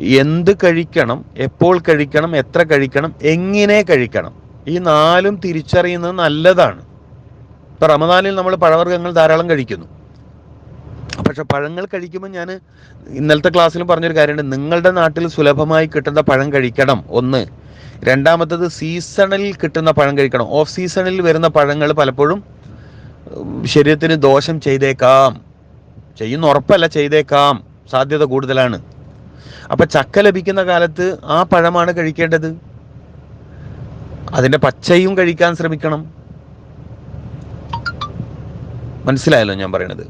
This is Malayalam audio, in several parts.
എന്ത് കഴിക്കണം എപ്പോൾ കഴിക്കണം എത്ര കഴിക്കണം എങ്ങനെ കഴിക്കണം. ഈ നാലും തിരിച്ചറിയുന്നത് നല്ലതാണ്. ഇപ്പം റമദാനിൽ നമ്മൾ പഴവർഗങ്ങൾ ധാരാളം കഴിക്കുന്നു. പക്ഷെ പഴങ്ങൾ കഴിക്കുമ്പോൾ ഞാൻ ഇന്നലത്തെ ക്ലാസ്സിലും പറഞ്ഞൊരു കാര്യമുണ്ട്. നിങ്ങളുടെ നാട്ടിൽ സുലഭമായി കിട്ടുന്ന പഴം കഴിക്കണം. ഒന്ന്. രണ്ടാമത്തത് സീസണിൽ കിട്ടുന്ന പഴം കഴിക്കണം. ഓഫ് സീസണിൽ വരുന്ന പഴങ്ങൾ പലപ്പോഴും ശരീരത്തിന് ദോഷം ചെയ്തേക്കാം. ചെയ്യുന്ന ഉറപ്പല്ല ചെയ്തേക്കാം. സാധ്യത കൂടുതലാണ്. അപ്പൊ ചക്ക ലഭിക്കുന്ന കാലത്ത് ആ പഴമാണ് കഴിക്കേണ്ടത്. അതിന്റെ പച്ചയും കഴിക്കാൻ ശ്രമിക്കണം. മനസ്സിലായല്ലോ ഞാൻ പറയണത്?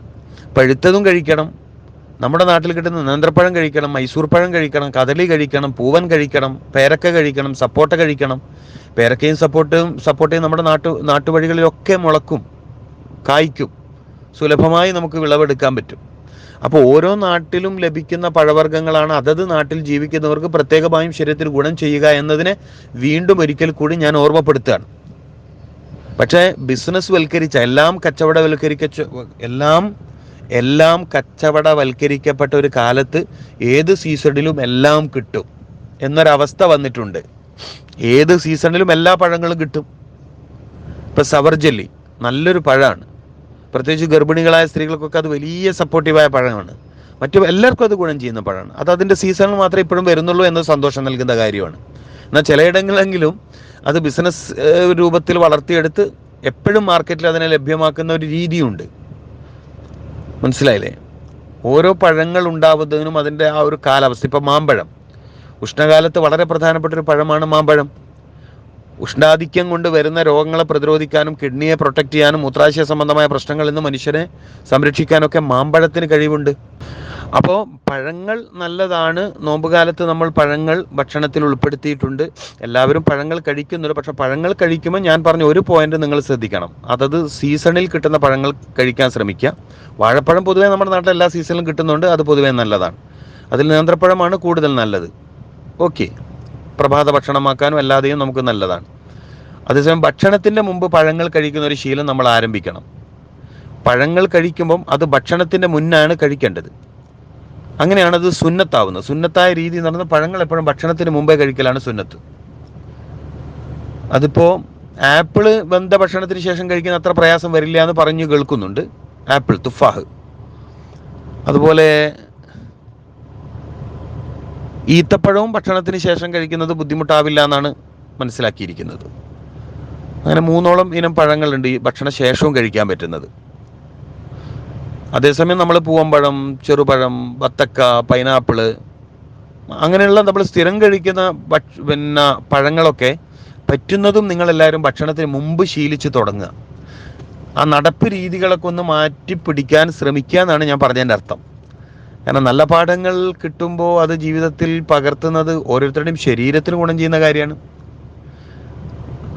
പഴുത്തതും കഴിക്കണം. നമ്മുടെ നാട്ടിൽ കിട്ടുന്ന നേന്ത്രപ്പഴം കഴിക്കണം മൈസൂർ പഴം കഴിക്കണം കദളി കഴിക്കണം പൂവൻ കഴിക്കണം പേരക്ക കഴിക്കണം സപ്പോട്ട കഴിക്കണം. പേരക്കയും സപ്പോർട്ടും സപ്പോട്ടയും നമ്മുടെ നാട്ടു നാട്ടുവഴികളിലൊക്കെ മുളക്കും കായ്ക്കും. സുലഭമായി നമുക്ക് വിളവെടുക്കാൻ പറ്റും. അപ്പോൾ ഓരോ നാട്ടിലും ലഭിക്കുന്ന പഴവർഗങ്ങളാണ് അതത് നാട്ടിൽ ജീവിക്കുന്നവർക്ക് പ്രത്യേകമായും ശരീരത്തിൽ ഗുണം ചെയ്യുക എന്നതിനെ വീണ്ടും ഒരിക്കൽ കൂടി ഞാൻ ഓർമ്മപ്പെടുത്തുകയാണ്. പക്ഷേ ബിസിനസ് വൽക്കരിച്ച എല്ലാം കച്ചവടവൽക്കരിക്ക എല്ലാം എല്ലാം കച്ചവടവൽക്കരിക്കപ്പെട്ട ഒരു കാലത്ത് ഏത് സീസണിലും എല്ലാം കിട്ടും എന്നൊരവസ്ഥ വന്നിട്ടുണ്ട്. ഏത് സീസണിലും എല്ലാ പഴങ്ങളും കിട്ടും. ഇപ്പം സവർജല്ലി നല്ലൊരു പഴമാണ് പ്രത്യേകിച്ച് ഗർഭിണികളായ സ്ത്രീകൾക്കൊക്കെ അത് വലിയ സപ്പോർട്ടീവായ പഴമാണ്. മറ്റു എല്ലാവർക്കും അത് ഗുണം ചെയ്യുന്ന പഴമാണ്. അത് അതിന്റെ സീസണിൽ മാത്രമേ ഇപ്പോഴും വരുന്നുള്ളൂ എന്നത് സന്തോഷം നൽകുന്ന കാര്യമാണ്. എന്നാൽ ചിലയിടങ്ങളെങ്കിലും അത് ബിസിനസ് രൂപത്തിൽ വളർത്തിയെടുത്ത് എപ്പോഴും മാർക്കറ്റിൽ അതിനെ ലഭ്യമാക്കുന്ന ഒരു രീതിയുണ്ട്. മനസ്സിലായില്ലേ? ഓരോ പഴങ്ങൾ ഉണ്ടാവുന്നതിനും അതിന്റെ ആ ഒരു കാലാവസ്ഥ. ഇപ്പം മാമ്പഴം. ഉഷ്ണകാലത്ത് വളരെ പ്രധാനപ്പെട്ട ഒരു പഴമാണ് മാമ്പഴം. ഉഷ്ണാധിക്യം കൊണ്ട് വരുന്ന രോഗങ്ങളെ പ്രതിരോധിക്കാനും കിഡ്നിയെ പ്രൊട്ടക്ട് ചെയ്യാനും മൂത്രാശയ സംബന്ധമായ പ്രശ്നങ്ങളിൽ നിന്ന് മനുഷ്യനെ സംരക്ഷിക്കാനൊക്കെ മാമ്പഴത്തിന് കഴിവുണ്ട്. അപ്പോൾ പഴങ്ങൾ നല്ലതാണ്. നോമ്പുകാലത്ത് നമ്മൾ പഴങ്ങൾ ഭക്ഷണത്തിൽ ഉൾപ്പെടുത്തിയിട്ടുണ്ട്. എല്ലാവരും പഴങ്ങൾ കഴിക്കുന്നുണ്ട്. പക്ഷെ പഴങ്ങൾ കഴിക്കുമ്പോൾ ഞാൻ പറഞ്ഞ ഒരു പോയിന്റ് നിങ്ങൾ ശ്രദ്ധിക്കണം. അതത് സീസണിൽ കിട്ടുന്ന പഴങ്ങൾ കഴിക്കാൻ ശ്രമിക്കുക. വാഴപ്പഴം പൊതുവേ നമ്മുടെ നാട്ടിൽ എല്ലാ സീസണിലും കിട്ടുന്നുണ്ട്. അത് പൊതുവേ നല്ലതാണ്. അതിൽ നേന്ത്രപ്പഴമാണ് കൂടുതൽ നല്ലത്. ഓക്കെ പ്രഭാത ഭക്ഷണമാക്കാനും അല്ലാതെയും നമുക്ക് നല്ലതാണ്. അതേസമയം ഭക്ഷണത്തിന്റെ മുമ്പ് പഴങ്ങൾ കഴിക്കുന്ന ഒരു ശീലം നമ്മൾ ആരംഭിക്കണം. പഴങ്ങൾ കഴിക്കുമ്പം അത് ഭക്ഷണത്തിന്റെ മുന്നാണ് കഴിക്കേണ്ടത്. അങ്ങനെയാണ് അത് സുന്നത്താവുന്നത്. സുന്നത്തായ രീതി എന്ന് പറഞ്ഞാൽ പഴങ്ങൾ എപ്പോഴും ഭക്ഷണത്തിന് മുമ്പേ കഴിക്കലാണ് സുന്നത്ത്. അതിപ്പോൾ ആപ്പിൾ ബന്ധ ഭക്ഷണത്തിന് ശേഷം കഴിക്കുന്ന അത്ര പ്രയാസം വരില്ല എന്ന് പറഞ്ഞു കേൾക്കുന്നുണ്ട്. ആപ്പിൾ തുഫാഹ്. അതുപോലെ ഈത്തപ്പഴവും ഭക്ഷണത്തിന് ശേഷം കഴിക്കുന്നത് ബുദ്ധിമുട്ടാവില്ല എന്നാണ് മനസ്സിലാക്കിയിരിക്കുന്നത്. അങ്ങനെ മൂന്നോളം ഇനം പഴങ്ങളുണ്ട് ഈ ഭക്ഷണശേഷവും കഴിക്കാൻ പറ്റുന്നത്. അതേസമയം നമ്മൾ പൂവമ്പഴം ചെറുപഴം വത്തക്ക പൈനാപ്പിൾ അങ്ങനെയുള്ള നമ്മൾ സ്ഥിരം കഴിക്കുന്ന പിന്നെ പഴങ്ങളൊക്കെ പറ്റുന്നതും നിങ്ങളെല്ലാവരും ഭക്ഷണത്തിന് മുമ്പ് ശീലിച്ച് തുടങ്ങുക. ആ നടപ്പ് രീതികളൊക്കെ ഒന്ന് മാറ്റി പിടിക്കാൻ ശ്രമിക്കുക എന്നാണ് ഞാൻ പറഞ്ഞതിന്റെ അർത്ഥം. കാരണം നല്ല പാഠങ്ങൾ കിട്ടുമ്പോൾ അത് ജീവിതത്തിൽ പകർത്തുന്നത് ഓരോരുത്തരുടെയും ശരീരത്തിന് ഗുണം ചെയ്യുന്ന കാര്യമാണ്.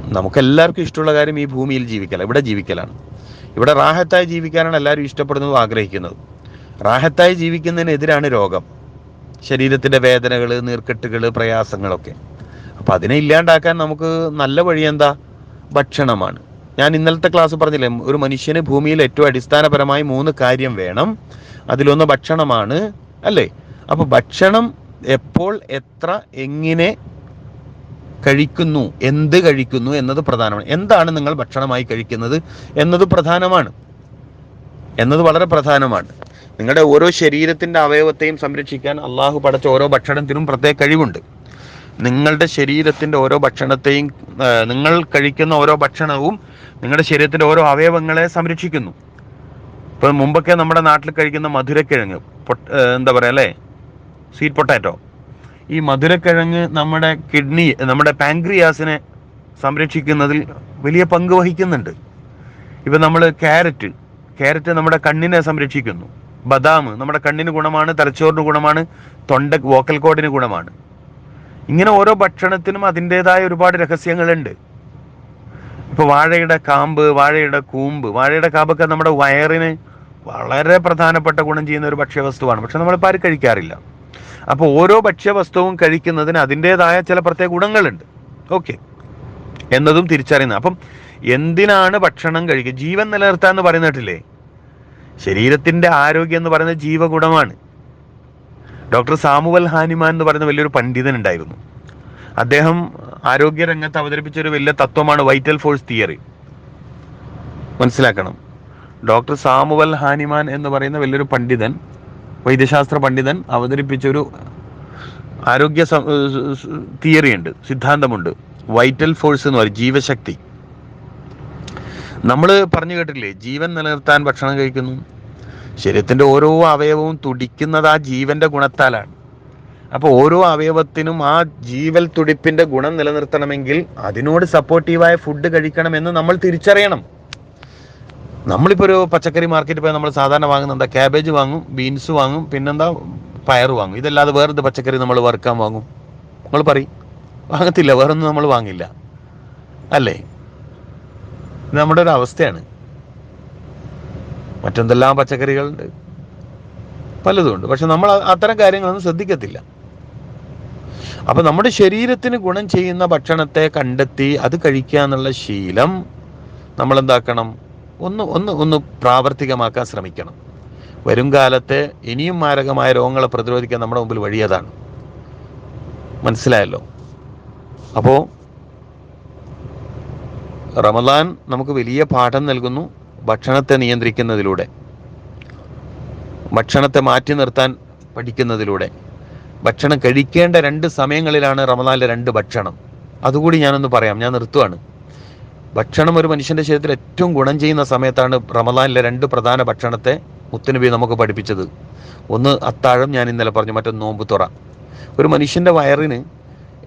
നമുക്കെല്ലാവർക്കും ഇഷ്ടമുള്ള കാര്യം ഈ ഭൂമിയിൽ ജീവിക്കല ഇവിടെ ജീവിക്കലാണ്. ഇവിടെ റാഹത്തായി ജീവിക്കാനാണ് എല്ലാവരും ഇഷ്ടപ്പെടുന്നതും ആഗ്രഹിക്കുന്നത്. റാഹത്തായി ജീവിക്കുന്നതിനെതിരാണ് രോഗം. ശരീരത്തിന്റെ വേദനകൾ നീർക്കെട്ടുകൾ പ്രയാസങ്ങളൊക്കെ. അപ്പം അതിനെ ഇല്ലാണ്ടാക്കാൻ നമുക്ക് നല്ല വഴി എന്താ? ഭക്ഷണമാണ്. ഞാൻ ഇന്നലത്തെ ക്ലാസ് പറഞ്ഞില്ലേ ഒരു മനുഷ്യന് ഭൂമിയിൽ ഏറ്റവും അടിസ്ഥാനപരമായി മൂന്ന് കാര്യം വേണം. അതിലൊന്ന് ഭക്ഷണമാണ് അല്ലേ? അപ്പോൾ ഭക്ഷണം എപ്പോൾ എത്ര എങ്ങനെ കഴിക്കുന്നു എന്ത് കഴിക്കുന്നു എന്നത് പ്രധാനമാണ്. എന്താണ് നിങ്ങൾ ഭക്ഷണമായി കഴിക്കുന്നത് എന്നത് പ്രധാനമാണ്. എന്നത് വളരെ പ്രധാനമാണ്. നിങ്ങളുടെ ഓരോ ശരീരത്തിന്റെ അവയവത്തെയും സംരക്ഷിക്കാൻ അള്ളാഹു പടച്ച ഓരോ ഭക്ഷണത്തിനും പ്രത്യേക കഴിവുണ്ട്. നിങ്ങളുടെ ശരീരത്തിന്റെ ഓരോ ഭക്ഷണത്തെയും നിങ്ങൾ കഴിക്കുന്ന ഓരോ ഭക്ഷണവും നിങ്ങളുടെ ശരീരത്തിന്റെ ഓരോ അവയവങ്ങളെ സംരക്ഷിക്കുന്നു. ഇപ്പൊ മുമ്പൊക്കെ നമ്മുടെ നാട്ടിൽ കഴിക്കുന്ന മധുരക്കിഴങ്ങ് എന്താ പറയാ അല്ലേ? Sweet potato. ഈ മധുരക്കിഴങ്ങ് നമ്മുടെ കിഡ്നി നമ്മുടെ പാൻക്രിയാസിനെ സംരക്ഷിക്കുന്നതിൽ വലിയ പങ്ക് വഹിക്കുന്നുണ്ട്. ഇപ്പൊ നമ്മൾ ക്യാരറ്റ് ക്യാരറ്റ് നമ്മുടെ കണ്ണിനെ സംരക്ഷിക്കുന്നു. ബദാം നമ്മുടെ കണ്ണിന് ഗുണമാണ് തലച്ചോറിന് ഗുണമാണ് തൊണ്ട വോക്കൽ കോഡിന് ഗുണമാണ്. ഇങ്ങനെ ഓരോ ഭക്ഷണത്തിനും അതിന്റെതായ ഒരുപാട് രഹസ്യങ്ങളുണ്ട്. ഇപ്പൊ വാഴയുടെ കാമ്പ് വാഴയുടെ കൂമ്പ് വാഴയുടെ കാമ്പൊക്കെ നമ്മുടെ വയറിന് വളരെ പ്രധാനപ്പെട്ട ഗുണം ചെയ്യുന്ന ഒരു ഭക്ഷ്യവസ്തുവാണ്. പക്ഷെ നമ്മളിപ്പോൾ ആരും കഴിക്കാറില്ല. അപ്പോൾ ഓരോ ഭക്ഷ്യവസ്തുവും കഴിക്കുന്നതിന് അതിന്റെതായ ചില പ്രത്യേക ഗുണങ്ങളുണ്ട്. ഓക്കെ. എന്നതും തിരിച്ചറിയുന്നത്. അപ്പം എന്തിനാണ് ഭക്ഷണം കഴിക്കുക? ജീവൻ നിലനിർത്താൻ എന്ന് പറയുന്നിട്ടില്ലേ? ശരീരത്തിന്റെ ആരോഗ്യം എന്ന് പറയുന്നത് ജീവഗുണമാണ്. ഡോക്ടർ സാമുവൽ ഹാനിമാൻ എന്ന് പറയുന്ന വലിയൊരു പണ്ഡിതൻ ഉണ്ടായിരുന്നു അദ്ദേഹം ആരോഗ്യ രംഗത്ത് അവതരിപ്പിച്ച ഒരു വലിയ തത്വമാണ് വൈറ്റൽ ഫോഴ്സ് തിയറി. മനസ്സിലാക്കണം. ഡോക്ടർ സാമുവൽ ഹാനിമാൻ എന്ന് പറയുന്ന വലിയൊരു പണ്ഡിതൻ വൈദ്യശാസ്ത്ര പണ്ഡിതൻ അവതരിപ്പിച്ചൊരു ആരോഗ്യ തിയറി ഉണ്ട് സിദ്ധാന്തമുണ്ട്. വൈറ്റൽ ഫോഴ്സ് എന്ന് പറയും ജീവശക്തി. നമ്മൾ പറഞ്ഞു കേട്ടില്ലേ ജീവൻ നിലനിർത്താൻ ഭക്ഷണം കഴിക്കുന്നു. ശരീരത്തിന്റെ ഓരോ അവയവവും തുടിക്കുന്നത് ആ ജീവന്റെ ഗുണത്താലാണ്. അപ്പോൾ ഓരോ അവയവത്തിനും ആ ജീവൽ തുടിപ്പിന്റെ ഗുണം നിലനിർത്തണമെങ്കിൽ അതിനോട് സപ്പോർട്ടീവായ ഫുഡ് കഴിക്കണം എന്ന് നമ്മൾ തിരിച്ചറിയണം. നമ്മളിപ്പോൾ ഒരു പച്ചക്കറി മാർക്കറ്റിൽ പോയി നമ്മൾ സാധാരണ വാങ്ങുന്ന എന്താ ക്യാബേജ് വാങ്ങും ബീൻസ് വാങ്ങും പിന്നെന്താ പയർ വാങ്ങും. ഇതല്ലാതെ വേറെന്ത് പച്ചക്കറി നമ്മൾ വറുക്കാൻ വാങ്ങും? നമ്മൾ പറയും വാങ്ങത്തില്ല വേറൊന്നും നമ്മൾ വാങ്ങില്ല. അല്ലേ? നമ്മുടെ ഒരു അവസ്ഥയാണ്. മറ്റെന്തെല്ലാം പച്ചക്കറികളുണ്ട് പലതും ഉണ്ട്. പക്ഷെ നമ്മൾ അത്തരം കാര്യങ്ങളൊന്നും ശ്രദ്ധിക്കത്തില്ല. അപ്പൊ നമ്മുടെ ശരീരത്തിന് ഗുണം ചെയ്യുന്ന ഭക്ഷണത്തെ കണ്ടെത്തി അത് കഴിക്കുക എന്നുള്ള ശീലം നമ്മൾ എന്താക്കണം ഒന്ന് ഒന്ന് ഒന്ന് പ്രാവർത്തികമാക്കാൻ ശ്രമിക്കണം. വരും കാലത്തെ ഇനിയും മാരകമായ രോഗങ്ങളെ പ്രതിരോധിക്കാൻ നമ്മുടെ മുമ്പിൽ വഴിയതാണ് മനസ്സിലായല്ലോ? അപ്പോൾ റമദാൻ നമുക്ക് വലിയ പാഠം നൽകുന്നു ഭക്ഷണത്തെ നിയന്ത്രിക്കുന്നതിലൂടെ. ഭക്ഷണത്തെ മാറ്റി നിർത്താൻ പഠിക്കുന്നതിലൂടെ. ഭക്ഷണം കഴിക്കേണ്ട രണ്ട് സമയങ്ങളിലാണ് റമദാനിലെ രണ്ട് ഭക്ഷണം. അതുകൂടി ഞാനൊന്ന് പറയാം. ഞാൻ നിർത്തുവാണ്. ഭക്ഷണം ഒരു മനുഷ്യന്റെ ശരീരത്തിൽ ഏറ്റവും ഗുണം ചെയ്യുന്ന സമയത്താണ് റമദാനിലെ രണ്ട് പ്രധാന ഭക്ഷണത്തെ മുത്തുനബി നമുക്ക് പഠിപ്പിച്ചത്. ഒന്ന് അത്താഴം ഞാൻ ഇന്നലെ പറഞ്ഞു മറ്റൊന്ന് നോമ്പ് തുറ. ഒരു മനുഷ്യന്റെ വയറിന്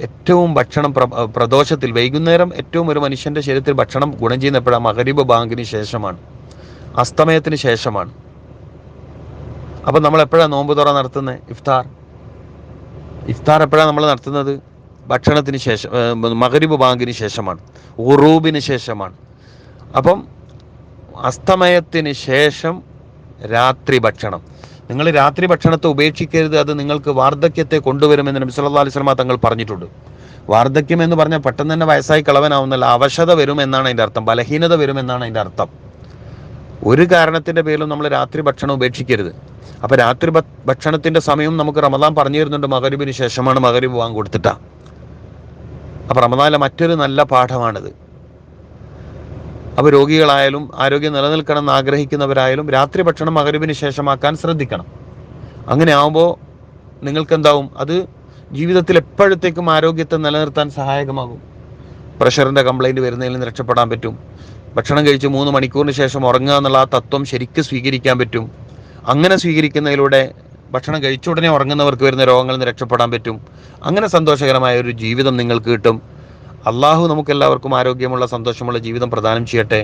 ഏറ്റവും ഭക്ഷണം പ്ര- പ്രദോഷത്തിൽ വൈകുന്നേരം ഏറ്റവും ഒരു മനുഷ്യന്റെ ശരീരത്തിൽ ഭക്ഷണം ഗുണം ചെയ്യുന്ന എപ്പോഴാണ് മകരീബ് ബാങ്കിന് ശേഷമാണ്. അസ്തമയത്തിന് ശേഷമാണ്. അപ്പം നമ്മൾ എപ്പോഴാണ് നോമ്പ് തുറ നടത്തുന്നത് ഇഫ്താർ. ഇഫ്താർ എപ്പോഴാണ് നമ്മൾ നടത്തുന്നത്? ഭക്ഷണത്തിന് ശേഷം മകരിബ് ബാങ്കിന് ശേഷമാണ് ഉറൂബിന് ശേഷമാണ്. അപ്പം അസ്തമയത്തിന് ശേഷം രാത്രി ഭക്ഷണം. നിങ്ങൾ രാത്രി ഭക്ഷണത്തെ ഉപേക്ഷിക്കരുത് അത് നിങ്ങൾക്ക് വാർദ്ധക്യത്തെ കൊണ്ടുവരുമെന്ന് നബി സല്ലല്ലാഹു അലൈഹി തങ്ങൾ പറഞ്ഞിട്ടുണ്ട്. വാർദ്ധക്യം എന്ന് പറഞ്ഞാൽ പെട്ടെന്ന് തന്നെ വയസ്സായി കളവനാവുന്നല്ല അവശത വരുമെന്നാണ് അതിന്റെ അർത്ഥം ബലഹീനത വരുമെന്നാണ് അതിന്റെ അർത്ഥം. ഒരു കാരണത്തിന്റെ പേരിലും നമ്മൾ രാത്രി ഭക്ഷണം ഉപേക്ഷിക്കരുത്. അപ്പോൾ രാത്രി ഭക്ഷണത്തിന്റെ സമയം നമുക്ക് റമദാൻ പറഞ്ഞു തരുന്നുണ്ട് മകരിബിന് ശേഷമാണ് മകരിബ് വാങ്ങി കൊടുത്തിട്ടാ. അപ്പൊ റമദാനിലെ മറ്റൊരു നല്ല പാഠമാണിത്. അപ്പോൾ രോഗികളായാലും ആരോഗ്യം നിലനിൽക്കണം എന്ന് ആഗ്രഹിക്കുന്നവരായാലും രാത്രി ഭക്ഷണം മകരുവിന് ശേഷമാക്കാൻ ശ്രദ്ധിക്കണം. അങ്ങനെ ആവുമ്പോൾ നിങ്ങൾക്ക് എന്താവും അത് ജീവിതത്തിൽ എപ്പോഴത്തേക്കും ആരോഗ്യത്തെ നിലനിർത്താൻ സഹായകമാകും. പ്രഷറിന്റെ കംപ്ലൈന്റ് വരുന്നതിൽ നിന്ന് രക്ഷപ്പെടാൻ പറ്റും. ഭക്ഷണം കഴിച്ച് മൂന്ന് മണിക്കൂറിന് ശേഷം ഉറങ്ങുക എന്നുള്ള ആ തത്വം ശരിക്കും സ്വീകരിക്കാൻ പറ്റും. അങ്ങനെ സ്വീകരിക്കുന്നതിലൂടെ ഭക്ഷണം കഴിച്ച ഉടനെ ഉറങ്ങുന്നവർക്ക് വരുന്ന രോഗങ്ങളിൽ നിന്ന് രക്ഷപ്പെടാൻ പറ്റും. അങ്ങനെ സന്തോഷകരമായ ഒരു ജീവിതം നിങ്ങൾക്ക് കിട്ടും. അള്ളാഹു നമുക്കെല്ലാവർക്കും ആരോഗ്യമുള്ള സന്തോഷമുള്ള ജീവിതം പ്രദാനം ചെയ്യട്ടെ.